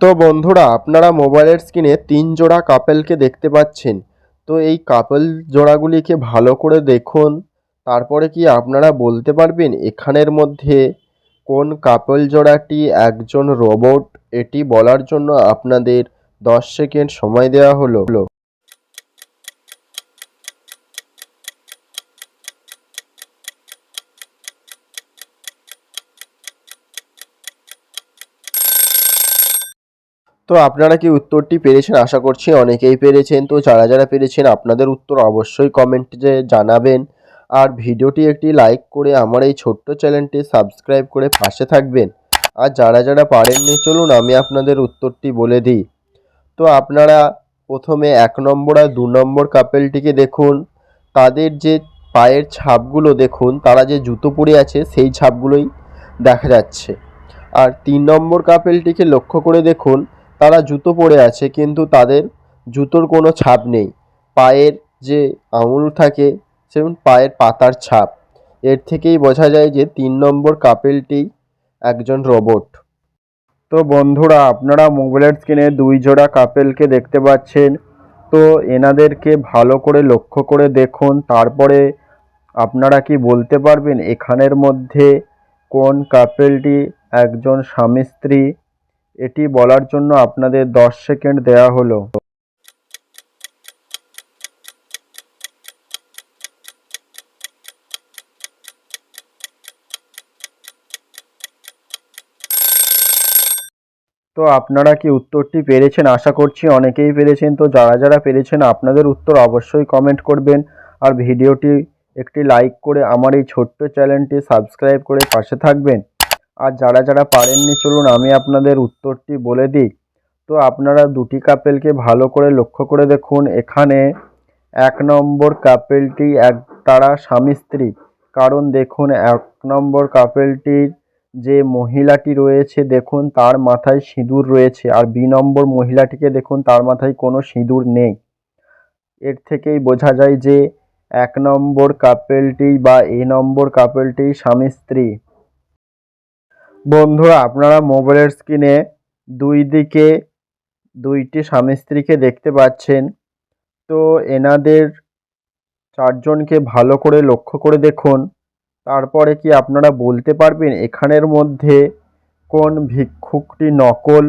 তো বন্ধুরা, আপনারা মোবাইলের স্ক্রিনে তিন জোড়া কাপেলকে দেখতে পাচ্ছেন। তো এই কাপেল জোড়াগুলিকে ভালো করে দেখুন। তারপরে কি আপনারা বলতে পারবেন এখানের মধ্যে কোন কাপেল জোড়াটি একজন রোবট? এটি বলার জন্য আপনাদের দশ সেকেন্ড সময় দেওয়া হলো। তো আপনারা কি উত্তরটি পেরেছেন? আশা করছি অনেকেই পেরেছেন। তো যারা যারা পেরেছেন, আপনাদের উত্তর অবশ্যই কমেন্টে জানাবেন। আর ভিডিওটি একটি লাইক করে আমার এই ছোট্ট চ্যানেলটি সাবস্ক্রাইব করে পাশে থাকবেন। আর যারা যারা পারেননি, চলুন আমি আপনাদের উত্তরটি বলে দিই। তো আপনারা প্রথমে এক নম্বর আর দু নম্বর কাপেলটিকে দেখুন। তাদের যে পায়ের ছাপগুলো দেখুন, তারা যে জুতো পরে আছে, সেই ছাপগুলোই দেখা যাচ্ছে। আর তিন নম্বর কাপেলটিকে লক্ষ্য করে দেখুন তারা জুতো পরে আছে, কিন্তু তাদের জুতোর কোনো ছাপ নেই। পায়ের যে আঙুল থাকে, সেরকম পায়ের পাতার ছাপ। এর থেকেই বোঝা যায় যে তিন নম্বর কাপেলটি একজন রোবট। তো বন্ধুরা, আপনারা মোবাইলের স্ক্রিনে দুই জোড়া কাপেলকে দেখতে পাচ্ছেন। তো এনাদেরকে ভালো করে লক্ষ্য করে দেখুন। তারপরে আপনারা কি বলতে পারবেন, এখানের মধ্যে কোন কাপেলটি একজন স্বামী স্ত্রী এটি বলার জন্য আপনাদের দশ সেকেন্ড দেওয়া হলো। তো আপনারা কি উত্তরটি পেরেছেন? আশা করছি অনেকেই পেরেছেন। তো যারা যারা পেরেছেন, আপনাদের উত্তর অবশ্যই কমেন্ট করবেন। আর ভিডিওটি একটি লাইক করে আমার এই ছোট্ট চ্যানেলটি সাবস্ক্রাইব করে পাশে থাকবেন। আর যারা যারা পারেননি, চলুন আমি আপনাদের উত্তরটি বলে দিই। তো আপনারা দুটি কাপেলকে ভালো করে লক্ষ্য করে দেখুন। এখানে এক নম্বর কাপেলটি এক তারা স্বামী স্ত্রী। কারণ দেখুন, এক নম্বর কাপেলটির যে মহিলাটি রয়েছে, দেখুন তার মাথায় সিঁদুর রয়েছে। আর বি নম্বর মহিলাটিকে দেখুন, তার মাথায় কোনো সিঁদুর নেই। এর থেকেই বোঝা যায় যে এক নম্বর কাপেলটি বা এ নম্বর কাপেলটি স্বামী স্ত্রী। বন্ধুরা, আপনারা মোবাইলের স্ক্রিনে দুই দিকে দুইটি স্বামী স্ত্রীকে দেখতে পাচ্ছেন। তো এনাদের চারজনকে ভালো করে লক্ষ্য করে দেখুন। তারপরে কি আপনারা বলতে পারবেন এখানের মধ্যে কোন ভিক্ষুকটি নকল?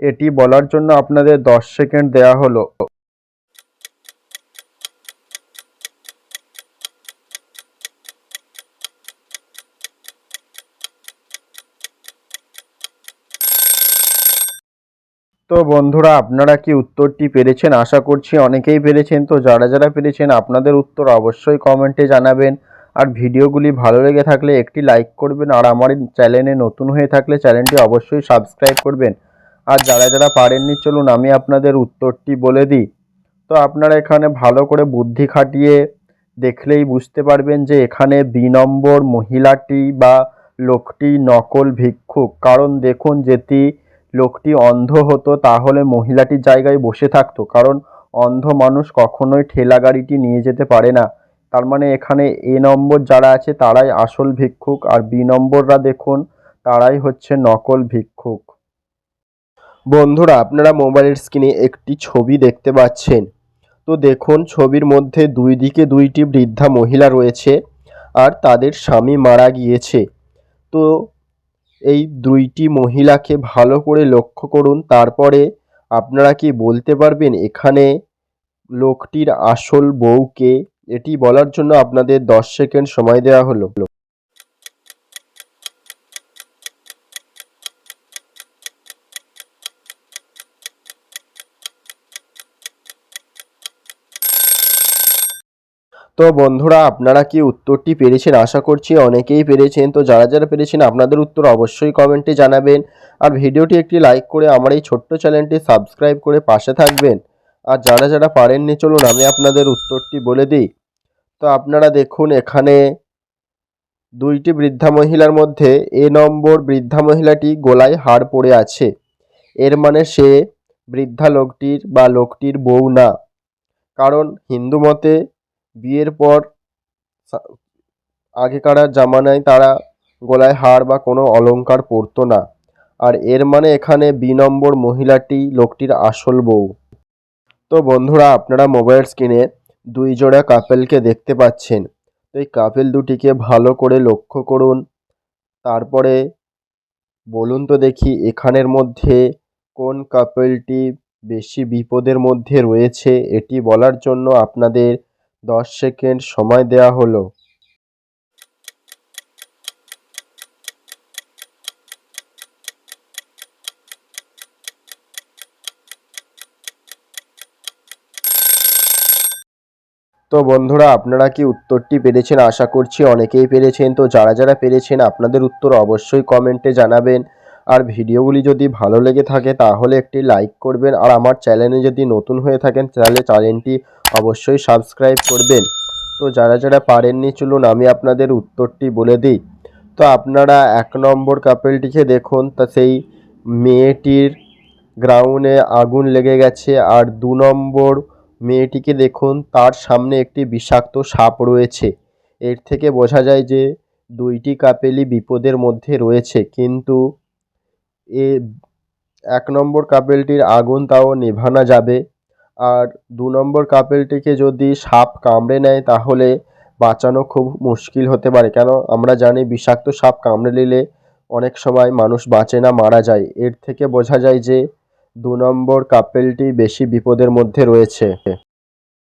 এটি বলার জন্য আপনাদের দশ সেকেন্ড দেওয়া হলো। তো বন্ধুরা, আপনারা কি উত্তরটি পেরেছেন? আশা করছি অনেকেই পেরেছেন। তো যারা যারা পেরেছেন, আপনাদের উত্তর অবশ্যই কমেন্টে জানাবেন। আর ভিডিওগুলি ভালো লেগে থাকলে একটি লাইক করবেন। আর আমার চ্যানেলে নতুন হয়ে থাকলে চ্যানেলটি অবশ্যই সাবস্ক্রাইব করবেন। আর যারা যারা পারেননি, চলুন আমি আপনাদের উত্তরটি বলে দিই। তো আপনারা এখানে ভালো করে বুদ্ধি খাটিয়ে দেখলেই বুঝতে পারবেন যে এখানে বি নম্বর মহিলাটি বা লোকটি নকল ভিক্ষুক। কারণ দেখুন, যেটি লোকটি অন্ধ হতো তাহলে মহিলাটির জায়গায় বসে থাকতো, কারণ অন্ধ মানুষ কখনোই ঠেলা গাড়িটি নিয়ে যেতে পারে না। তার মানে এখানে এ নম্বর যারা আছে তারাই আসল ভিক্ষুক আর বি নম্বররা দেখুন, তারাই হচ্ছে নকল ভিক্ষুক। বন্ধুরা, আপনারা মোবাইলের স্ক্রিনে একটি ছবি দেখতে পাচ্ছেন। তো দেখুন, ছবির মধ্যে দুই দিকে দুইটি বৃদ্ধা মহিলা রয়েছে আর তাদের স্বামী মারা গিয়েছে। তো এই দুইটি মহিলাকে ভালো করে লক্ষ্য করুন। তারপরে আপনারা কি বলতে পারবেন এখানে লোকটির আসল বউকে? এটি বলার জন্য আপনাদের দশ সেকেন্ড সময় দেওয়া হলো। তো বন্ধুরা, আপনারা কি উত্তরটি পেরেছেন? আশা করছি অনেকেই পেরেছেন। তো যারা যারা পেরেছেন, আপনাদের উত্তর অবশ্যই কমেন্টে জানাবেন। আর ভিডিওটি একটি লাইক করে আমার এই ছোট্ট চ্যানেলটি সাবস্ক্রাইব করে পাশে থাকবেন। আর যারা যারা পারেননি, চলুন আমি আপনাদের উত্তরটি বলে দিই। তো আপনারা দেখুন, এখানে দুইটি বৃদ্ধা মহিলার মধ্যে এ নম্বর বৃদ্ধা মহিলাটি গোলায় হাড় পড়ে আছে। এর মানে সে বৃদ্ধা লোকটির বা লোকটির বউ না। কারণ হিন্দু মতে বিয়ের পর আগেকার জামানায় তারা গলায় হার বা কোনো অলংকার পরতো না। আর এর মানে এখানে বি নম্বর মহিলাটি লোকটির আসল বউ। তো বন্ধুরা, আপনারা মোবাইল স্ক্রিনে দুই জোড়া কাপেলকে দেখতে পাচ্ছেন। তো এই কাপেল দুটিকে ভালো করে লক্ষ্য করুন। তারপরে বলুন তো দেখি, এখানের মধ্যে কোন কাপেলটি বেশি বিপদের মধ্যে রয়েছে, এটি বলার জন্য আপনাদের দশ সেকেন্ড সময় দেওয়া হলো। তো বন্ধুরা, আপনারা কি উত্তরটি পেরেছেন? আশা করছি অনেকেই পেরেছেন। তো যারা যারা পেরেছেন, আপনাদের উত্তর অবশ্যই কমেন্টে জানাবেন। আর ভিডিওগুলি যদি ভালো লেগে থাকে, তাহলে একটি লাইক করবেন। আর আমার চ্যানেলে যদি নতুন হয়ে থাকেন, তাহলে চ্যানেলটি অবশ্যই সাবস্ক্রাইব করবেন। তো যারা যারা পারেননি, চলুন আমি আপনাদের উত্তরটি বলে দিই। তো আপনারা এক নম্বর কাপেলটিকে দেখুন, তা সেই মেয়েটির গ্রাউন্ডে আগুন লেগে গেছে। আর দু নম্বর মেয়েটিকে দেখুন, তার সামনে একটি বিষাক্ত সাপ রয়েছে। এর থেকে বোঝা যায় যে দুইটি কাপেলই বিপদের মধ্যে রয়েছে। কিন্তু এ এক নম্বর কাপেলটির আগুন তাও নেভানো যাবে। আর দু নম্বর কাপেলটিকে যদি সাপ কামড়ে নেয়, তাহলে বাঁচানো খুব মুশকিল হতে পারে। কেন? আমরা জানি বিষাক্ত সাপ কামড়ে নিলে অনেক সময় মানুষ বাঁচে না, মারা যায়। এর থেকে বোঝা যায় যে দু নম্বর কাপেলটি বেশি বিপদের মধ্যে রয়েছে।